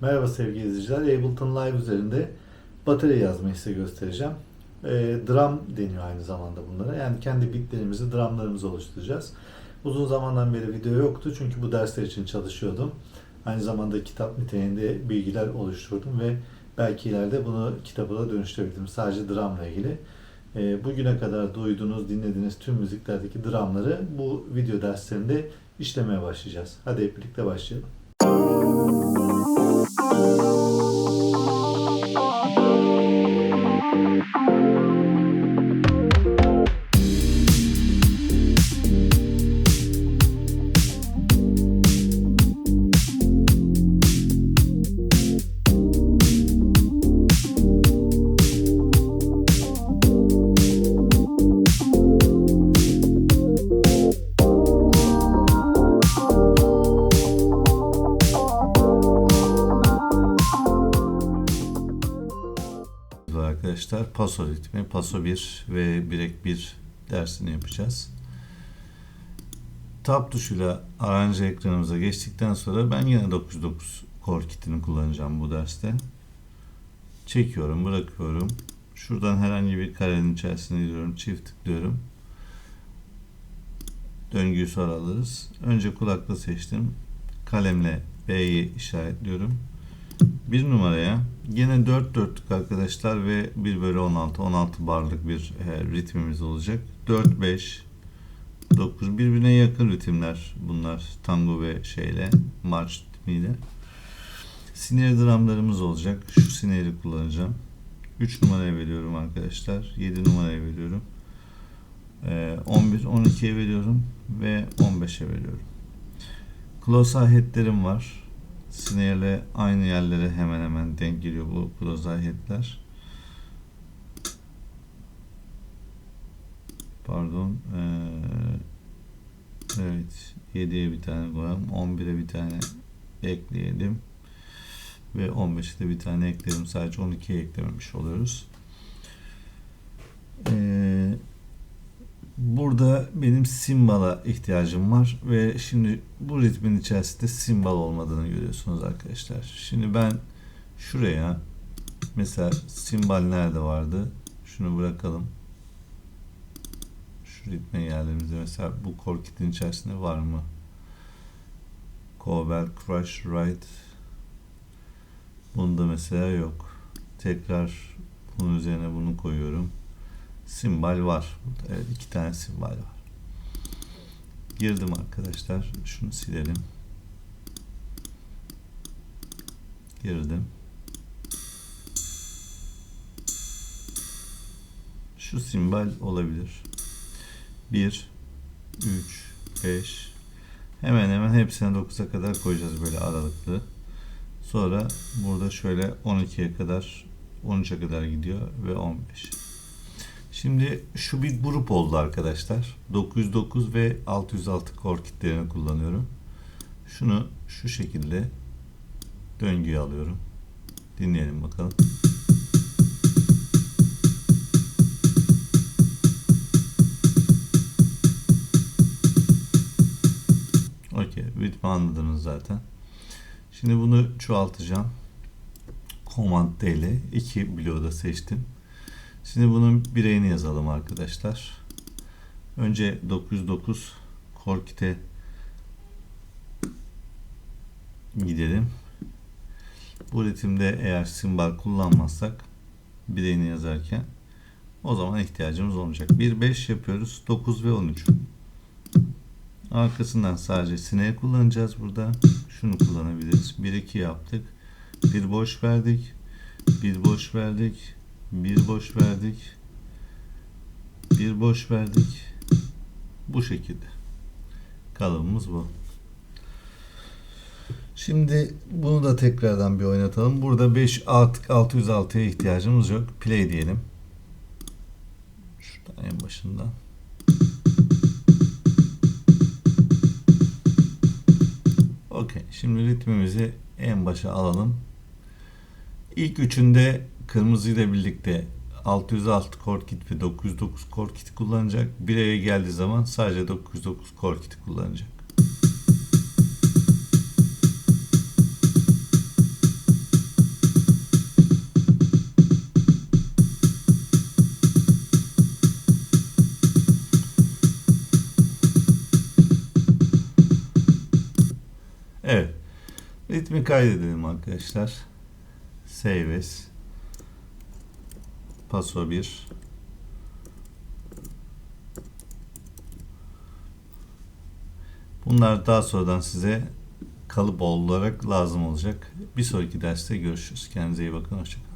Merhaba sevgili izleyiciler. Ableton Live üzerinde batarya yazmayı size göstereceğim. E, drum deniyor aynı zamanda bunlara. Yani kendi bitlerimizi, drumlarımızı oluşturacağız. Uzun zamandan beri video yoktu çünkü bu dersler için çalışıyordum. Aynı zamanda kitap niteliğinde bilgiler oluşturdum ve belki ileride bunu kitaba da dönüştürebilirim. Sadece drumla ilgili. E, bugüne kadar duyduğunuz, dinlediğiniz tüm müziklerdeki drumları bu video derslerinde işlemeye başlayacağız. Hadi hep birlikte başlayalım. Var arkadaşlar. Paso ritmi, paso 1 ve birek 1 dersini yapacağız. Tab tuşuyla aranje ekranımıza geçtikten sonra ben yine 909 core kitini kullanacağım bu derste. Çekiyorum, bırakıyorum. Şuradan herhangi bir karenin içerisine giriyorum, çift tıklıyorum. Döngüyü sonra alırız. Önce kulaklığı seçtim. Kalemle B'yi işaretliyorum. Bir numaraya yine 4 dörtlük arkadaşlar ve 1 bölü 16 16 barlık bir e, ritmimiz olacak. 4 5 9 birbirine yakın ritimler bunlar tango ve şeyle marş ritmiyle. Sinir dramlarımız olacak. Şu siniri kullanacağım. 3 numaraya veriyorum arkadaşlar. 7 numaraya veriyorum. E, 11 12'ye veriyorum ve 15'e veriyorum. Close ahetlerim var. Snare'le aynı yerlere hemen hemen denk geliyor bu close ahetler. Pardon. Ee, evet. 7'ye bir tane koyalım. 11'e bir tane ekleyelim. Ve 15'e de bir tane ekleyelim. Sadece 12'ye eklememiş oluyoruz. Ee, Burada benim simbala ihtiyacım var ve şimdi bu ritmin içerisinde simbal olmadığını görüyorsunuz arkadaşlar. Şimdi ben şuraya mesela simbal nerede vardı? Şunu bırakalım. Şu ritme geldiğimizde mesela bu core kit'in içerisinde var mı? Cobalt Crush Right Bunda mesela yok. Tekrar bunun üzerine bunu koyuyorum simbal var. Burada. Evet iki tane simbal var. Girdim arkadaşlar. Şunu silelim. Girdim. Şu simbal olabilir. 1 3 5 Hemen hemen hepsine 9'a kadar koyacağız böyle aralıklı. Sonra burada şöyle 12'ye kadar 13'e kadar gidiyor ve 15. Şimdi şu bir grup oldu arkadaşlar. 909 ve 606 core kitlerini kullanıyorum. Şunu şu şekilde döngüye alıyorum. Dinleyelim bakalım. Okey. Ritmi anladınız zaten. Şimdi bunu çoğaltacağım. Command D ile iki bloğu da seçtim. Şimdi bunun bireyini yazalım arkadaşlar. Önce 909 Korkit'e gidelim. Bu ritimde eğer simbal kullanmazsak bireyini yazarken o zaman ihtiyacımız olmayacak. 1 5 yapıyoruz. 9 ve 13. Arkasından sadece sineği kullanacağız burada. Şunu kullanabiliriz. 1 2 yaptık. Bir boş verdik. Bir boş verdik. Bir boş verdik. Bir boş verdik. Bu şekilde. Kalıbımız bu. Şimdi bunu da tekrardan bir oynatalım. Burada 5 artık 606'ya ihtiyacımız yok. Play diyelim. Şuradan en başından. Okey. Şimdi ritmimizi en başa alalım. İlk üçünde Kırmızı ile birlikte 606 core kit ve 909 core kit kullanacak. Bir eve geldiği zaman sadece 909 core kit kullanacak. Evet. Ritmi kaydedelim arkadaşlar. Save as. Paso 1. Bunlar daha sonradan size kalıp olarak lazım olacak. Bir sonraki derste görüşürüz. Kendinize iyi bakın. Hoşçakalın.